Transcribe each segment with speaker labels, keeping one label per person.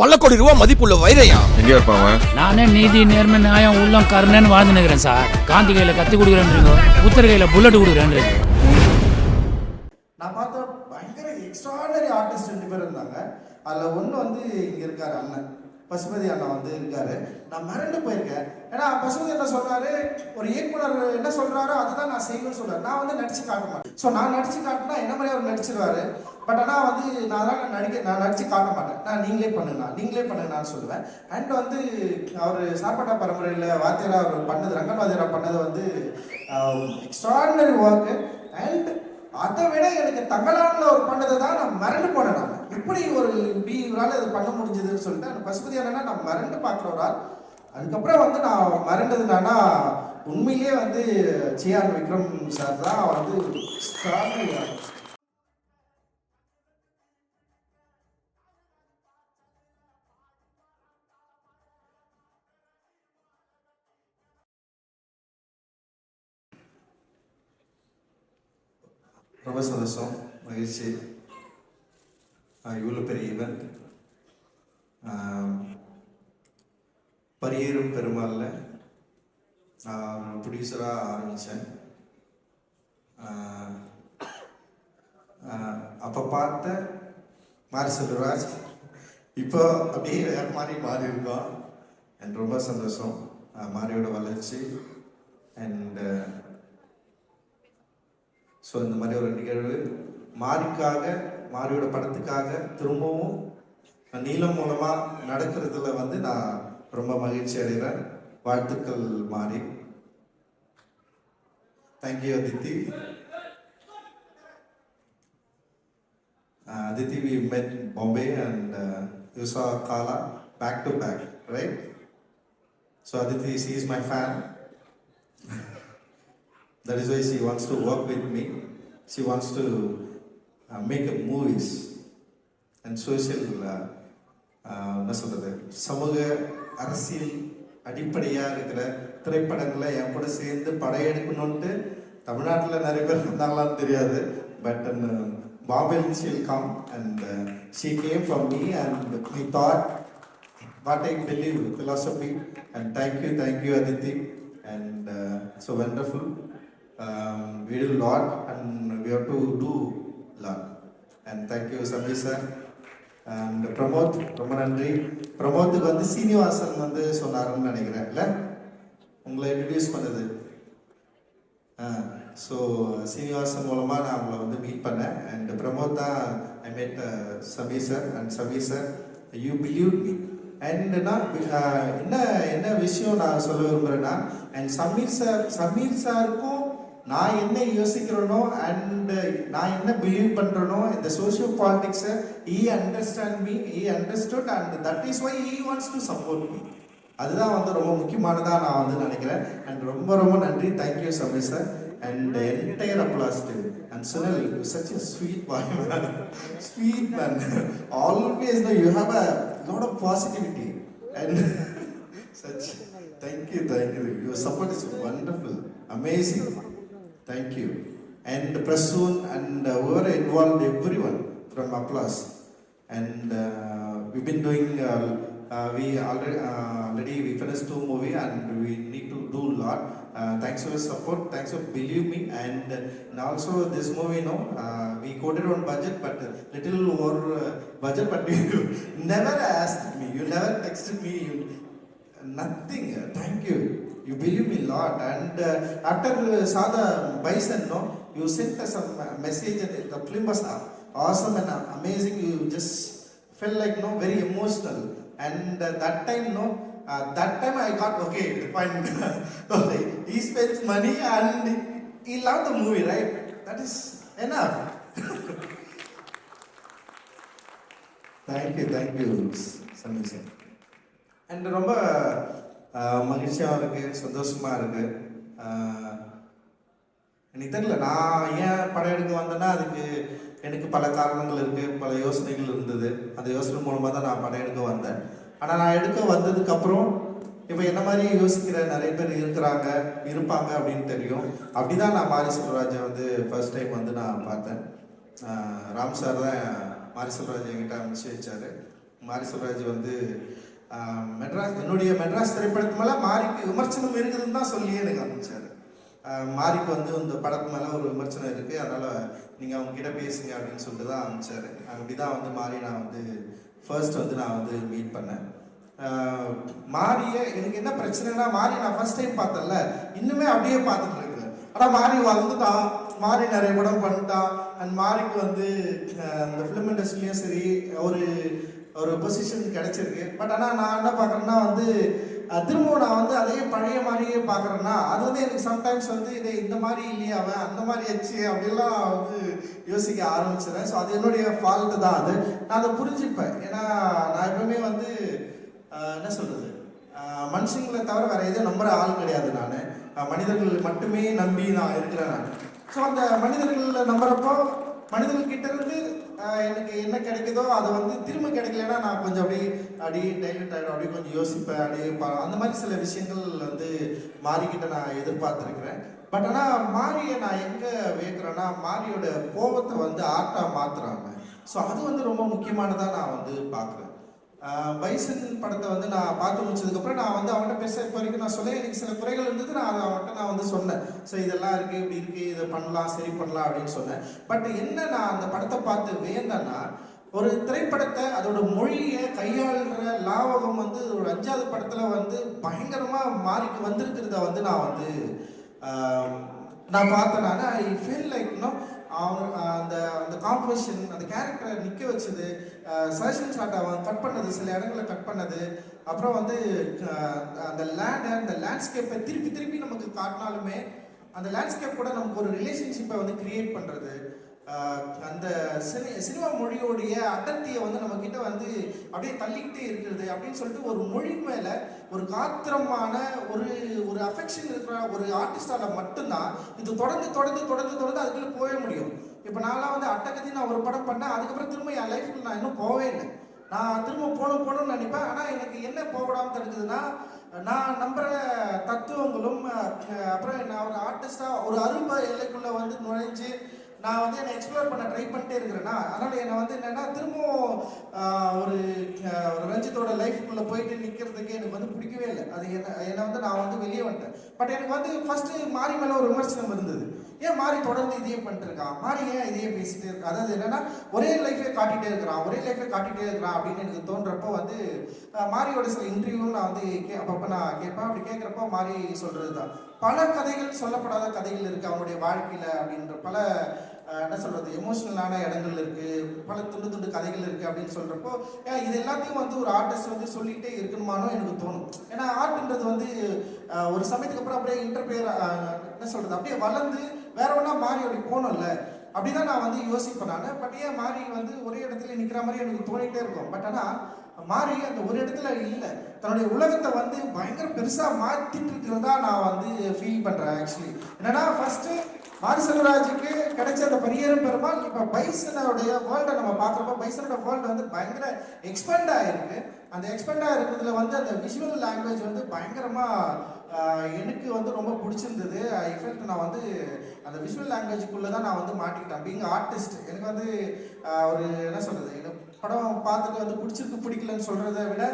Speaker 1: பல கோடி ரூபாய் மதிப்புள்ள வைரையா?
Speaker 2: எங்க இருப்பான் அவன்?
Speaker 3: நானே நீதி நேர்மை நியாயம் உள்ளம் கருணைன்னு வாழ்ந்து நிற்கிறேன் சார். காந்தி கையில் கத்தி கொடுக்குறேன்றீங்க. புத்தர் கையில் புல்லட் கொடுக்குறேன்றீங்க.
Speaker 4: நான் பார்த்த பயங்கர எக்ஸ்ட்ராடனரி ஆர்டிஸ்ட் ரெண்டு பேர் இருந்தாங்க. அதில் ஒன்று வந்து இங்கே இருக்காரு அண்ணன். பசுபதி அண்ணா வந்து இருக்காரு. நான் மறந்து போயிருக்கேன். ஏன்னா பசுபதி என்ன சொல்றாரு ஒரு இயக்குனர் என்ன சொல்றாரோ அதுதான் நான் செய்வேன்னு சொல்றாரு. நான் வந்து நடிச்சு காட்ட மாட்டேன். ஸோ நான் நடிச்சு காட்டினா என்ன மாதிரி அவர் நடிச்சிருவாரு? பட் ஆனால் வந்து நான் அதான் நான் நடிக்க நான் நடிச்சு காட்ட மாட்டேன். நான் நீங்களே பண்ணுங்க நீங்களே பண்ணுங்க சொல்லுவேன். அண்ட் வந்து அவர் சாப்பாட்டா பரம்பரையில் வாத்தியாரா அவர் பண்ணது ரங்கன் வாத்தியாரா பண்ணது வந்து எக்ஸ்ட்ராடினரி ஒர்க்கு அண்ட் அதை விட எனக்கு தங்கலான ஒரு பண்ணதை தான் நான் மறந்து போனேன் நான். எப்படி ஒரு இப்படி இவரால் இது பண்ண முடிஞ்சதுன்னு சொல்லிட்டு அந்த பசுபதி என்னன்னா நான் மறந்து பார்க்குற ஒரு ஆள். அதுக்கப்புறம் வந்து நான் மறந்ததுனானா உண்மையிலேயே வந்து ஜிஆர் விக்ரம் சார் தான் வந்து extraordinary ரொம்ப சந்தோஷம் மகிழ்ச்சி இவ்வளோ பெரிய ஈவெண்ட் பரியேறும் பெருமாளில் நான் ப்ரொடியூசராக ஆரம்பித்தேன் அப்போ பார்த்த மாரி செல்வராஜ் இப்போ அப்படியே வேற மாதிரி மாறி இருக்கோம் அண்ட் ரொம்ப சந்தோஷம் மாரியோட வளர்ச்சி அண்ட் ஸோ இந்த மாதிரி ஒரு நிகழ்வு மாரிக்காக மாரியோட படத்துக்காக திரும்பவும் நீளம் மூலமாக நடக்கிறதுல வந்து நான் ரொம்ப மகிழ்ச்சி அடைகிறேன் வாழ்த்துக்கள் மாறி thank you Aditi Uh, Aditi, we met in Bombay and uh, you saw Kala back to back, right? So Aditi, she is my fan. That is why she wants to work with me. She wants to make a movies and and social என்ன சொல்கிறது சமூக அரசியல் அடிப்படையாக இருக்கிற திரைப்படங்களை என் கூட சேர்ந்து படையெடுக்கணும்ட்டு தமிழ்நாட்டில் நிறைய பேர் இருந்தாங்களான்னு தெரியாது but Babel she'll come and she came from me and my thought what I believe philosophy and thank you thank you Aditi and so wonderful Um, we do lot and we have to do lot and thank you Sami sir. And Pramod ரொம்ப நன்றி. பிரமோத்துக்கு வந்து சீனிவாசன் வந்து சொன்னாருன்னு நினைக்கிறேன் இல்லை? உங்களை introduce பண்ணது. So Srinivasan மூலமாக நான் அவங்கள வந்து மீட் பண்ணேன். அண்ட் பிரமோத் தான் I meet Sameer sir and Sameer sir you believe me and நான் என்ன என்ன விஷயம் நான் சொல்ல விரும்புகிறேன்னா அண்ட் சமீர் சார் சமீர் சாருக்கும் நான் என்ன யோசிக்கிறேனோ அண்ட் நான் என்ன பிலீவ் பண்ணுறேனோ இந்த social பாலிட்டிக்ஸை he understand me he understood and that is why he wants to support me அதுதான் வந்து ரொம்ப முக்கியமானதா நான் வந்து நினைக்கிறேன். அண்ட் ரொம்ப ரொம்ப நன்றி. Thank you Sameer sir and entire applause team and Sunil such a sweet boy man sweet man always no you have a lot of positivity and such thank you thank you your support is wonderful amazing Thank you. And Prasoon and uh, we were involved everyone from Applause. And uh, we've been doing, uh, uh, we already, uh, already we finished two movie and we need to do lot. Uh, thanks for your support, thanks for believe me and, uh, and also this movie, you know, uh, we quoted on budget but little over uh, budget but you never asked me, you never texted me, you, nothing, thank you. you believe me a lot and uh, after uh, saw the bison no you sent us some uh, message and the film was uh, awesome and uh, amazing you just felt like no very emotional and uh, that time no uh, that time i got okay fine okay he spends money and he loved the movie right that is enough thank you thank you Samir sir. And ரொம்ப மகிழ்ச்சியாக இருக்குது சந்தோஷமாக இருக்குது எனக்கு தெரியல நான் ஏன் படம் எடுக்க வந்தேன்னா அதுக்கு எனக்கு பல காரணங்கள் இருக்குது பல யோசனைகள் இருந்தது. அந்த யோசனை மூலமாக தான் நான் படம் எடுக்க வந்தேன். ஆனால் நான் எடுக்க வந்ததுக்கப்புறம் இப்போ என்ன மாதிரி யோசிக்கிற? நிறைய பேர் இருக்கிறாங்க இருப்பாங்க அப்படின்னு தெரியும். அப்படி தான் நான் மாரி செல்வராஜை வந்து ஃபர்ஸ்ட் டைம் வந்து நான் பார்த்தேன். ராம் சார் தான் மாரி செல்வராஜ் என்கிட்ட அனுப்பிச்சு வச்சார். மாரி செல்வராஜ் வந்து மெட்ராஸ் என்னுடைய மெட்ராஸ் திரைப்படத்து மேலே மாரிக்கு விமர்சனம் இருக்குதுன்னு தான் சொல்லியே எனக்கு அனுப்பிச்சார் மாறிக்கு மாரிக்கு வந்து இந்த படத்து மேலே ஒரு விமர்சனம் இருக்குது அதனால் நீங்கள் அவங்ககிட்ட பேசுங்க அப்படின்னு சொல்லிட்டு தான் அனுப்பிச்சார் அப்படி தான் வந்து மாரி நான் வந்து ஃபர்ஸ்ட் வந்து நான் வந்து மீட் பண்ணேன். ஆஹ், எனக்கு என்ன பிரச்சனைனா மாரி நான் ஃபர்ஸ்ட் டைம் பார்த்தேன்ல இன்னுமே அப்படியே பார்த்துட்டு இருக்கேன். ஆனால் மாரி வளர்ந்துட்டான் மாரி நிறைய படம் பண்ணிட்டான் அண்ட் மாரிக்கு வந்து இந்த ஃபிலிம் இண்டஸ்ட்ரியும் சரி ஒரு ஒரு பொசிஷன் கிடைச்சிருக்கு. பட் ஆனால் நான் என்ன பார்க்குறேன்னா வந்து திரும்பவும் நான் வந்து அதே பழைய மாதிரியே பார்க்குறேன்னா அது வந்து எனக்கு சம்டைம்ஸ் வந்து இதே இந்த மாதிரி இல்லையே அவன் அந்த மாதிரி ஆச்சு அப்படிலாம் வந்து யோசிக்க ஆரம்பிச்சிடுறேன் ஸோ அது என்னுடைய ஃபால்ட்டு தான் அது. நான் அதை புரிஞ்சுப்பேன். ஏன்னா நான் எப்பவுமே வந்து என்ன சொல்கிறது மனுஷங்களை தவிர வேறு எதுவும் நம்புற ஆள் கிடையாது நான். மனிதர்கள் மட்டுமே நம்பி நான் இருக்கிறேன் நான். ஸோ அந்த மனிதர்களில் நம்புறப்போ மனிதர்கள் கிட்டேருந்து எனக்கு என்ன கிடைக்குதோ அது வந்து திரும்ப கிடைக்கலன்னா நான் கொஞ்சம் அப்படியே அப்படியே டைலண்ட் ஆகிடும் அப்படியே கொஞ்சம் யோசிப்பேன் அப்படியே அந்த மாதிரி சில விஷயங்கள் வந்து மாறிக்கிட்ட நான் எதிர்பார்த்துருக்கிறேன். பட் ஆனால் மாரியை நான் எங்கே வியக்கிறேன்னா மாரியோட கோபத்தை வந்து ஆர்ட்டாக மாற்றுறாங்க ஸோ அது வந்து ரொம்ப முக்கியமானதாக நான் வந்து பார்க்குறேன் பைசன் படத்தை வந்து நான் பார்த்து முடிச்சதுக்கப்புறம் நான் வந்து அவன்கிட்ட பேச இப்போ வரைக்கும் நான் சொல்ல எனக்கு சில குறைகள் இருந்தது. நான் அதை அவன்கிட்ட நான் வந்து சொன்னேன். ஸோ இதெல்லாம் இருக்குது இப்படி இருக்குது இதை பண்ணலாம் சரி பண்ணலாம் அப்படின்னு சொன்னேன். பட் என்ன நான் அந்த படத்தை பார்த்து வேந்தேன்னா ஒரு திரைப்படத்தை அதோட மொழியை கையாளுற லாவகம் வந்து ஒரு அஞ்சாவது படத்தில் வந்து பயங்கரமாக மாறிக்கு வந்திருக்கிறத வந்து நான் வந்து நான் பார்த்தேன் நான். ஐ ஃபீல் லைக் நோ அந்த அந்த காம்போசிஷன் அந்த கேரக்டரை நிற்க வச்சது சஜஷன் ஷாட் அவன் கட் பண்ணது சில இடங்களை கட் பண்ணது. அப்புறம் வந்து அந்த லேண்டை அந்த லேண்ட்ஸ்கேப்பை திருப்பி திருப்பி நமக்கு காட்டினாலுமே அந்த லேண்ட்ஸ்கேப் கூட நமக்கு ஒரு ரிலேஷன்ஷிப்பை வந்து கிரியேட் பண்ணுறது அந்த சினி சினிமா மொழியோடைய அடர்த்தியை வந்து நம்ம கிட்ட வந்து அப்படியே தள்ளிக்கிட்டே இருக்கிறது அப்படின்னு சொல்லிட்டு ஒரு மொழி மேல ஒரு காத்திரமான ஒரு ஒரு அஃபெக்ஷன் இருக்கிற ஒரு ஆர்டிஸ்டால மட்டும்தான் இது தொடர்ந்து தொடர்ந்து தொடர்ந்து தொடர்ந்து அதுக்குள்ள போக முடியும். இப்போ நான்லாம் வந்து அட்டகத்தி நான் ஒரு படம் பண்ணேன் அதுக்கப்புறம் திரும்ப என் லைஃப்பில் நான் இன்னும் போவே இல்லை. நான் திரும்ப போகணும் போகணும்னு நினைப்பேன். ஆனால் எனக்கு என்ன போகடாமல் தடுக்குதுன்னா நான் நம்புகிற தத்துவங்களும் அப்புறம் நான் ஒரு ஆர்டிஸ்டாக ஒரு அரும்ப எல்லைக்குள்ளே வந்து நுழைஞ்சு நான் வந்து என்னை எக்ஸ்ப்ளோர் பண்ண ட்ரை பண்ணிட்டே இருக்கிறேன்னா அதனால் என்னை வந்து என்னென்னா திரும்பவும் ஒரு ஒரு ரஞ்சித்தோட லைஃப்குள்ளே போயிட்டு நிற்கிறதுக்கு எனக்கு வந்து பிடிக்கவே இல்லை. அது என்ன என்னை வந்து நான் வந்து வெளியே வந்துட்டேன். பட் எனக்கு வந்து ஃபஸ்ட்டு மாறி மேலே ஒரு விமர்சனம் இருந்தது. ஏன் மாறி தொடர்ந்து இதையே பண்ணிட்டு இருக்கான் மாறி ஏன் இதையே பேசிட்டே இருக்கான் அதாவது என்னன்னா ஒரே லைஃபே காட்டிட்டே இருக்கிறான். ஒரே லைஃபே காட்டிட்டே இருக்கிறான் அப்படின்னு எனக்கு தோன்றப்போ வந்து மாரியோட சில இன்டர்வியூ நான் வந்து கே அப்பப்போ நான் கேட்பேன். அப்படி கேட்குறப்போ மாறி சொல்கிறது தான் பல கதைகள் சொல்லப்படாத கதைகள் இருக்குது அவனுடைய வாழ்க்கையில் அப்படின்ற பல என்ன சொல்கிறது எமோஷ்னலான இடங்கள் இருக்குது பல துண்டு துண்டு கதைகள் இருக்குது அப்படின்னு சொல்கிறப்போ இது எல்லாத்தையும் வந்து ஒரு ஆர்டிஸ்ட் வந்து சொல்லிகிட்டே இருக்கணுமானோ எனக்கு தோணும். ஏன்னா ஆர்ட்ன்றது வந்து ஒரு சமயத்துக்கு அப்புறம் அப்படியே இன்டர்பியர் என்ன சொல்கிறது அப்படியே வளர்ந்து வேற ஒன்றா மாறி அப்படி போகணும்ல? அப்படிதான் நான் வந்து யோசிப்பேன் நான். பட் ஏன் மாறி வந்து ஒரே இடத்துல நிற்கிற மாதிரி எனக்கு தோணிட்டே இருக்கும்? பட் ஆனால் மாறி அந்த ஒரு இடத்துல இல்லை. தன்னுடைய உலகத்தை வந்து பயங்கர பெருசாக மாற்றிட்டு இருக்கிறதா நான் வந்து ஃபீல் பண்ணுறேன் ஆக்சுவலி என்னன்னா ஃபஸ்ட்டு மாரி கிடைச்ச அந்த பரியரும் பெருமாள் இப்போ பைசனோடைய வேர்ல்டை நம்ம பார்க்குறப்போ பைசனோட வேர்ல்டு வந்து பயங்கர எக்ஸ்பெண்ட் ஆகிருக்கு அந்த எக்ஸ்பெண்ட் ஆகிருக்கிறதுல வந்து அந்த விஷுவல் லாங்குவேஜ் வந்து பயங்கரமாக எனக்கு வந்து ரொம்ப பிடிச்சிருந்தது. ஐ நான் வந்து அந்த விஷுவல் லாங்குவேஜுக்குள்ளே தான் நான் வந்து மாட்டிக்கிட்டேன். பீங் ஆர்டிஸ்ட் எனக்கு வந்து ஒரு என்ன சொல்கிறது எனக்கு படம் பார்த்துட்டு வந்து பிடிச்சிருக்கு பிடிக்கலன்னு சொல்கிறத விட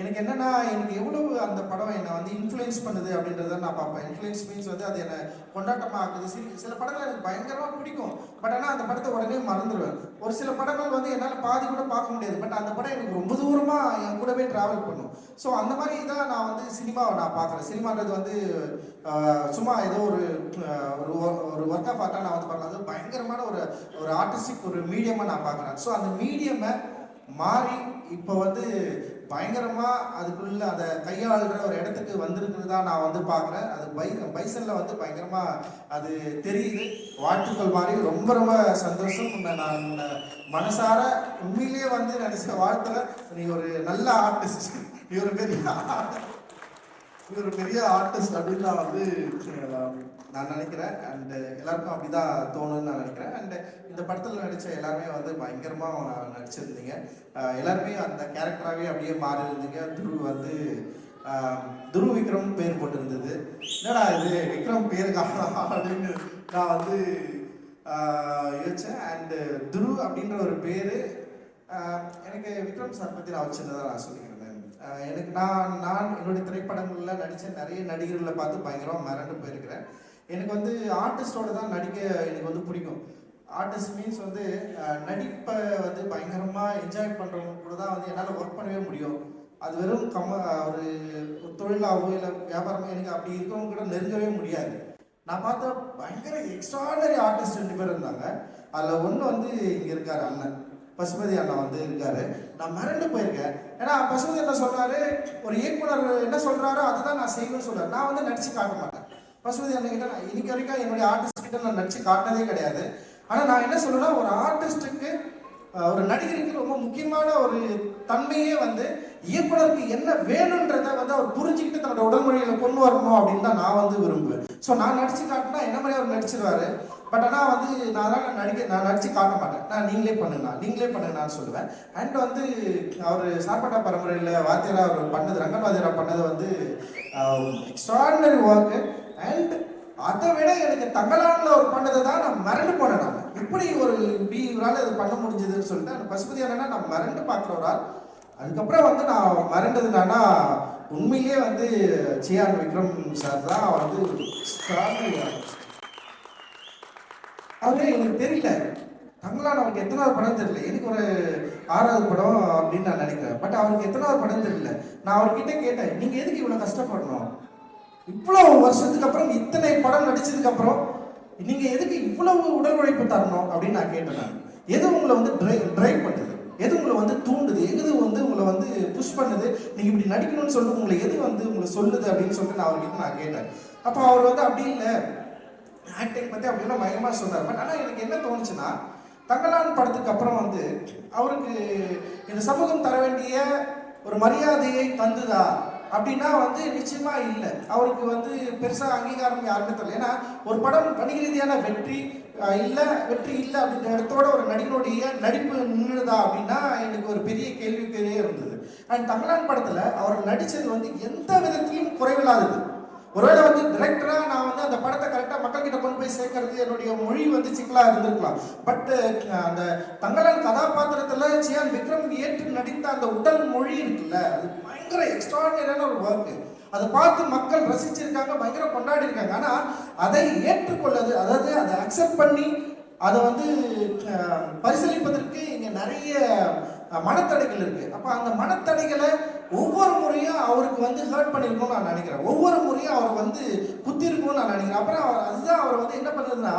Speaker 4: எனக்கு என்னன்னா எனக்கு எவ்வளவு அந்த படம் என்னை வந்து இன்ஃப்ளூயன்ஸ் பண்ணுது அப்படின்றத நான் பார்ப்பேன். இன்ஃப்ளூயன்ஸ் மீன்ஸ் வந்து அது என்னை கொண்டாட்டமாக ஆக்குது. சில சில படங்கள் எனக்கு பயங்கரமாக பிடிக்கும். பட் ஆனால் அந்த படத்தை உடனே மறந்துடுவேன் ஒரு சில படங்கள் வந்து என்னால் பாதி கூட பார்க்க முடியாது. பட் அந்த படம் எனக்கு ரொம்ப தூரமாக என் கூடவே ட்ராவல் பண்ணும். ஸோ அந்த மாதிரி தான் நான் வந்து சினிமாவை நான் பார்க்குறேன். சினிமான்றது வந்து சும்மா ஏதோ ஒரு ஒரு ஒரு ஒர்க் ஆஃப் ஆர்ட்டாக நான் வந்து பார்க்கலாம் அது பயங்கரமான ஒரு ஒரு ஆர்டிஸ்டிக் ஒரு மீடியமாக நான் பார்க்குறேன். ஸோ அந்த மீடியமை மாறி இப்போ வந்து பயங்கரமாக அதுக்குள்ள அதை கையாளுற ஒரு இடத்துக்கு வந்திருக்கிறதா நான் வந்து பார்க்குறேன். அது பை பைசனில் வந்து பயங்கரமாக அது தெரியுது. வாழ்த்துக்கள் மாதிரி ரொம்ப ரொம்ப சந்தோஷம். உன்னை நான் மனசார உண்மையிலேயே வந்து நினச்ச வாழ்த்துல நீ ஒரு நல்ல ஆர்டிஸ்ட் நீ ஒரு பெரிய நீ ஒரு பெரிய ஆர்டிஸ்ட் அப்படின்னு நான் வந்து நான் நினைக்கிறேன். அண்டு எல்லாருக்கும் அப்படிதான் தோணுன்னு நான் நினைக்கிறேன். அண்டு இந்த படத்தில் நடித்த எல்லாருமே வந்து பயங்கரமாக நடிச்சிருந்தீங்க. எல்லாருமே அந்த கேரக்டராகவே அப்படியே மாறி இருந்தீங்க துரு வந்து துருவ் துரு விக்ரம் பேர் போட்டிருந்தது. என்னடா இது? விக்ரம் பேர் காணலாம் அப்படின்னு நான் வந்து யோசித்தேன் அண்டு துரு அப்படின்ற ஒரு பேர் எனக்கு விக்ரம் சார் பற்றி நான் ஒரு நான் சொல்லிக்கிறேன். எனக்கு நான் நான் என்னுடைய திரைப்படங்களில் நடித்த நிறைய நடிகர்களை பார்த்து பயங்கரமாக மிரண்டு போயிருக்கிறேன். எனக்கு வந்து ஆர்டிஸ்டோட தான் நடிக்க எனக்கு வந்து பிடிக்கும். ஆர்டிஸ்ட் மீன்ஸ் வந்து நடிப்பை வந்து பயங்கரமாக என்ஜாய் பண்ணுறவங்க கூட தான் வந்து என்னால் ஒர்க் பண்ணவே முடியும். அது வெறும் கம்ம ஒரு தொழிலாகவோ இல்லை வியாபாரமோ எனக்கு அப்படி இருக்கிறவங்க கூட நெருங்கவே முடியாது. நான் பார்த்த பயங்கர எக்ஸ்ட்ராடனரி ஆர்டிஸ்ட் ரெண்டு பேர் இருந்தாங்க. அதில் ஒன்று வந்து இங்கே இருக்கார் அண்ணன். பசுமதி அண்ணா வந்து இருக்காரு. நான் மறந்து போயிருக்கேன். ஏன்னா பசுமதி அண்ணா சொல்றாரு ஒரு இயக்குனர் என்ன சொல்றாரோ அதுதான் நான் செய்வேன்னு சொல்றாரு. நான் வந்து நடிச்சு காட்ட மாட்டேன். பசுமதி அண்ணன் கிட்ட நான் இன்னைக்கு வரைக்கும் என்னுடைய ஆர்டிஸ்ட் கிட்ட நான் நடிச்சு காட்டினதே கிடையாது. ஆனால் நான் என்ன சொல்றேன்னா ஒரு ஆர்டிஸ்டுக்கு ஒரு நடிகருக்கு ரொம்ப முக்கியமான ஒரு தன்மையே வந்து இயக்குனருக்கு என்ன வேணுன்றத வந்து அவர் புரிஞ்சுக்கிட்டு தன்னோட உடல்மொழியில கொண்டு வரணும் அப்படின்னு தான் நான் வந்து விரும்புவேன். ஸோ நான் நடிச்சு காட்டினா என்ன மாதிரி அவர் நடிச்சிருவாரு? பட் ஆனால் வந்து நான் நான் நடிக்க நான் நடித்து காட்ட மாட்டேன். நான் நீங்களே பண்ணுங்கண்ணா நீங்களே பண்ணுங்கண்ணான்னு சொல்லுவேன். அண்ட் வந்து அவர் சாப்பாட்டா பரம்பரையில் வாத்தியாரா அவர் பண்ணது ரங்கன் வாத்தியாரா பண்ணது வந்து எக்ஸ்ட்ராடினரி ஒர்க்கு அண்ட் அதை விட எனக்கு தங்கலான்ல ஒரு பண்ணதை தான் நான் மறந்து போனேன் நான். எப்படி ஒரு பி இவரால் இது பண்ண முடிஞ்சதுன்னு சொல்லிட்டு அந்த பசுபதி என்னன்னா நான் மறந்து பார்க்குற ஒரு ஆள் அதுக்கப்புறம் வந்து நான் மறந்தது என்னன்னா உண்மையிலேயே வந்து சியான் விக்ரம் சார் தான் வந்து ஸ்ட்ராங் artist. எனக்கு தெரியல. தங்களான் அவருக்கு எத்தனாவது படம் தெரியல. எனக்கு ஒரு ஆறாவது படம் அப்படின்னு நான் நினைக்கிறேன். பட் அவருக்கு எத்தனாவது படம் தெரியல. நான் அவர்கிட்ட கேட்டேன் நீங்கள் எதுக்கு இவ்வளோ கஷ்டப்படணும்? இவ்வளோ வருஷத்துக்கு அப்புறம் இத்தனை படம் நடிச்சதுக்கு அப்புறம் நீங்கள் எதுக்கு இவ்வளவு உடல் உழைப்பு தரணும்? அப்படின்னு நான் கேட்டேன் நான். எது உங்களை வந்து ட்ரை ட்ரைவ் பண்ணுது? எது உங்களை வந்து தூண்டுது? எது வந்து உங்களை வந்து புஷ் பண்ணுது? நீங்கள் இப்படி நடிக்கணும்னு சொல்லிட்டு உங்களை எது வந்து உங்களை சொல்லுது அப்படின்னு சொல்லிட்டு நான் அவர்கிட்ட நான் கேட்டேன். அப்போ அவர் வந்து அப்படி இல்லை. ஆக்டிங் பற்றி அப்படிலாம் பயங்கரமாக சொன்னார். பட் ஆனால் எனக்கு என்ன தோணுச்சுன்னா தங்கலான் படத்துக்கு அப்புறம் வந்து அவருக்கு இந்த சமூகம் தர வேண்டிய ஒரு மரியாதையை தந்துதா அப்படின்னா வந்து நிச்சயமா இல்லை. அவருக்கு வந்து பெருசாக அங்கீகாரம் யாருமே தரல. ஏன்னா ஒரு படம் வணிக ரீதியான வெற்றி இல்லை வெற்றி இல்லை அப்படின்ற இடத்தோட ஒரு நடிகனுடைய நடிப்பு நின்றுதா அப்படின்னா எனக்கு ஒரு பெரிய கேள்விக்குறியே இருந்தது. அண்ட் தமிழான் படத்தில் அவர் நடித்தது வந்து எந்த விதத்திலும் குறைவில்லாதது. ஒருவேளை வந்து டிரெக்டரா நான் வந்து அந்த படத்தை கரெக்டா மக்கள் கிட்ட கொண்டு போய் சேர்க்கறது என்னுடைய மொழி வந்து சிக்கலா இருந்திருக்கலாம். பட் அந்த தங்கலான் கதாபாத்திரத்துல சியான் விக்ரம் ஏற்று நடித்த அந்த உடல் மொழி இருக்குல்ல அது பயங்கர எக்ஸ்ட்ராடினரியான ஒரு ஒர்க் அதை பார்த்து மக்கள் ரசிச்சிருக்காங்க பயங்கர கொண்டாடி இருக்காங்க. ஆனா அதை ஏற்றுக்கொள்ளது அதாவது அதை அக்செப்ட் பண்ணி அதை வந்து பரிசீலிப்பதற்கு இங்க நிறைய மனத்தடைகள் இருக்கு. அப்ப அந்த மனத்தடைகளை ஒவ்வொரு முறையும் அவருக்கு வந்து ஹர்ட் பண்ணியிருக்கோம்னு நான் நினைக்கிறேன். ஒவ்வொரு முறையும் அவர் வந்து குத்திருக்கணும்னு நான் நினைக்கிறேன். அப்புறம் அவர் அதுதான் அவர் வந்து என்ன பண்ணுறதுன்னா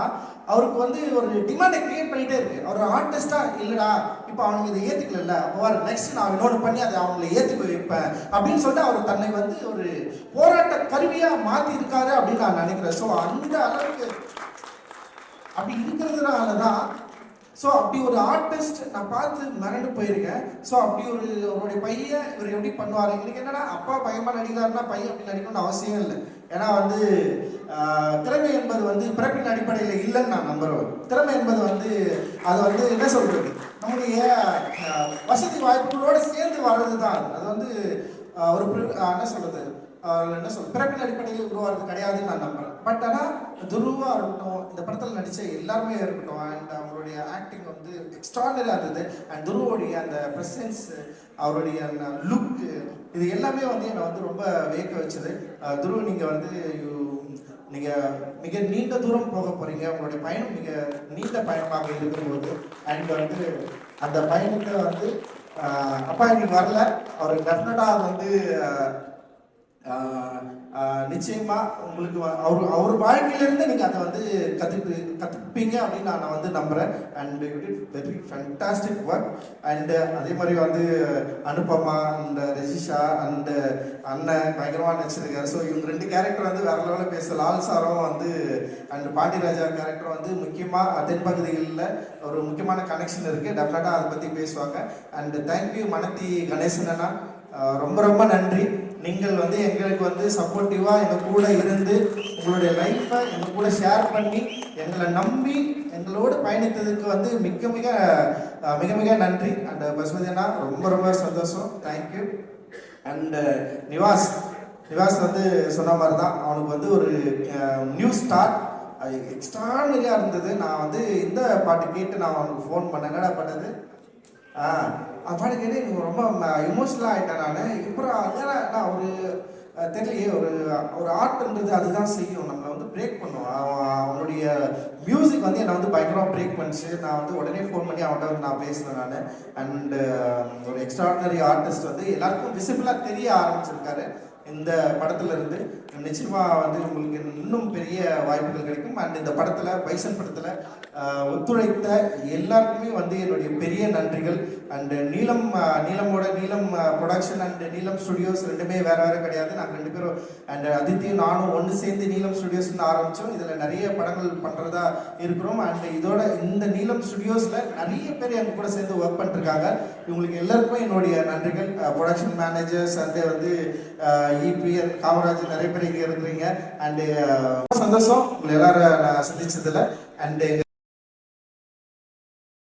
Speaker 4: அவருக்கு வந்து ஒரு டிமாண்டை கிரியேட் பண்ணிகிட்டே இருக்கு. அவர் ஆர்டிஸ்டா இல்லைடா இப்போ அவனுக்கு இதை ஏற்றுக்கல அப்போ வர நெக்ஸ்ட் நான் இன்னொன்று பண்ணி அதை அவங்கள ஏற்றுக்க வைப்பேன். அப்படின்னு சொல்லிட்டு அவர் தன்னை வந்து ஒரு போராட்ட கருவியாக மாத்தி இருக்காரு அப்படின்னு நான் நினைக்கிறேன். ஸோ அந்த அளவுக்கு அப்படி இருக்கிறதுனால தான் ஸோ அப்படி ஒரு ஆர்டிஸ்ட் நான் பார்த்து மிரண்டு போயிருக்கேன். ஸோ அப்படி ஒரு அவருடைய பையன் இவர் எப்படி பண்ணுவார்? எனக்கு என்னன்னா அப்பா பயமா நடிக்கிறாருன்னா பையன் அப்படி நடிக்கணும்னு அவசியம் இல்லை. ஏன்னா வந்து திறமை என்பது வந்து பிறப்பின் அடிப்படையில் இல்லைன்னு நான் நம்புறேன். திறமை என்பது வந்து அது வந்து என்ன சொல்றது? நம்முடைய வசதி வாய்ப்புகளோடு சேர்ந்து வர்றது தான் அது வந்து ஒரு என்ன சொல்றது? என்ன சொல் பிறப்பின் அடிப்படையில் உருவாகிறது கிடையாதுன்னு நான் நம்புறேன். பட் ஆனால் துருவாக இருக்கட்டும் இந்த படத்தில் நடித்த எல்லாருமே இருக்கட்டும் அண்ட் அவருடைய ஆக்டிங் வந்து எக்ஸ்ட்ராடனரியாக இருந்தது. அண்ட் துருவோடைய அந்த ப்ரெசன்ஸ் அவருடைய அந்த லுக்கு இது எல்லாமே வந்து என்னை வந்து ரொம்ப வியக்க வச்சது. துருவ துருவ் நீங்கள் வந்து நீங்கள் மிக நீண்ட தூரம் போக போகிறீங்க உங்களுடைய பயணம் மிக நீண்ட பயணமாக இருக்கும்போது அண்ட் வந்து அந்த பயணத்தை வந்து அப்பா இன்னைக்கு வரல. அவர் டெஃபினட்டாக வந்து நிச்சயமாக நிச்சயமா உங்களுக்கு அவர் அவர் வாழ்க்கையிலிருந்து நீங்க அதை வந்து கத்துக்கு கத்துப்பீங்க அப்படின்னு நான் வந்து நம்புறேன். And it did very fantastic work and அதே மாதிரி வந்து அனுபமா அண்ட் ரஜிஷா அண்ட் அண்ணன் பயங்கரமா நடிச்சிருக்காரு. ஸோ இவங்க ரெண்டு கேரக்டர் வந்து வேற லெவலில் பேச லால் சாரும் வந்து அண்ட் பாண்டியராஜா கேரக்டர் வந்து முக்கியமா தென்பகுதிகளில் ஒரு முக்கியமான கனெக்ஷன் இருக்கு. டெஃபினட்டா அதை பத்தி பேசுவாங்க. And thank you Manathi Ganesan அண்ணா. ரொம்ப ரொம்ப நன்றி. நீங்கள் வந்து எங்களுக்கு வந்து சப்போர்ட்டிவாக எங்கள் கூட இருந்து உங்களுடைய லைஃப்பை எங்கள் கூட ஷேர் பண்ணி எங்களை நம்பி எங்களோடு பயணித்ததுக்கு வந்து மிக மிக மிக மிக நன்றி. அண்ட் பசுமதி அண்ணா ரொம்ப ரொம்ப சந்தோஷம். தேங்க்யூ அண்ட் நிவாஸ் நிவாஸ் வந்து சொன்ன மாதிரி தான் அவனுக்கு வந்து ஒரு நியூ ஸ்டார்ட் அது எக்ஸ்ட்ரானரியாக இருந்தது. நான் வந்து இந்த பாட்டு கேட்டு நான் அவனுக்கு ஃபோன் பண்ணேன். என்னடா பண்ணது ஆ அது கேட்டு எனக்கு ரொம்ப இமோஷனலாக ஆகிட்டேன் நான். இப்போ ஏன்னா நான் ஒரு தெரியலையே ஒரு ஒரு ஆர்ட்ன்றது அதுதான் செய்யும். நம்மளை வந்து பிரேக் பண்ணும். அவன் அவனுடைய மியூசிக் வந்து என்னை வந்து பயங்கரமாக பிரேக் பண்ணிச்சு. நான் வந்து உடனே ஃபோன் பண்ணி அவன்கிட்ட வந்து நான் பேசினேன் நான். அண்டு ஒரு எக்ஸ்ட்ராடினரி ஆர்டிஸ்ட் வந்து எல்லாருக்கும் விசிபிளாக தெரிய ஆரம்பிச்சிருக்காரு. இந்த படத்துல இருந்து நிச்சயமா வந்து உங்களுக்கு இன்னும் பெரிய வாய்ப்புகள் கிடைக்கும். அண்ட் இந்த படத்துல பைசன் படத்துல ஒத்துழைத்த எல்லாருக்குமே வந்து என்னுடைய பெரிய நன்றிகள். அண்ட் நீலம் நீளமோட நீலமோட நீலம் ப்ரொடக்ஷன் அண்ட் நீலம் ஸ்டுடியோஸ் ரெண்டுமே வேற வேற கிடையாது. நாங்கள் ரெண்டு பேரும் அண்ட் அதித்தியும் நானும் ஒன்று சேர்ந்து நீலம் ஸ்டுடியோஸ்னு ஆரம்பித்தோம் இதில் நிறைய படங்கள் பண்ணுறதா இருக்கிறோம். அண்ட் இதோட இந்த நீலம் ஸ்டுடியோஸில் நிறைய பேர் எங்கள் கூட சேர்ந்து ஒர்க் பண்ணிருக்காங்க இவங்களுக்கு எல்லாருக்குமே என்னுடைய நன்றிகள். ப்ரொடக்ஷன் மேனேஜர்ஸ் அண்ட் வந்து இபி அண்ட் காமராஜ் நிறைய பேர் இங்கே இருக்கிறீங்க. அண்டு சந்தோஷம். உங்களை எல்லாரும் நான் சந்திச்சதுல. அண்டு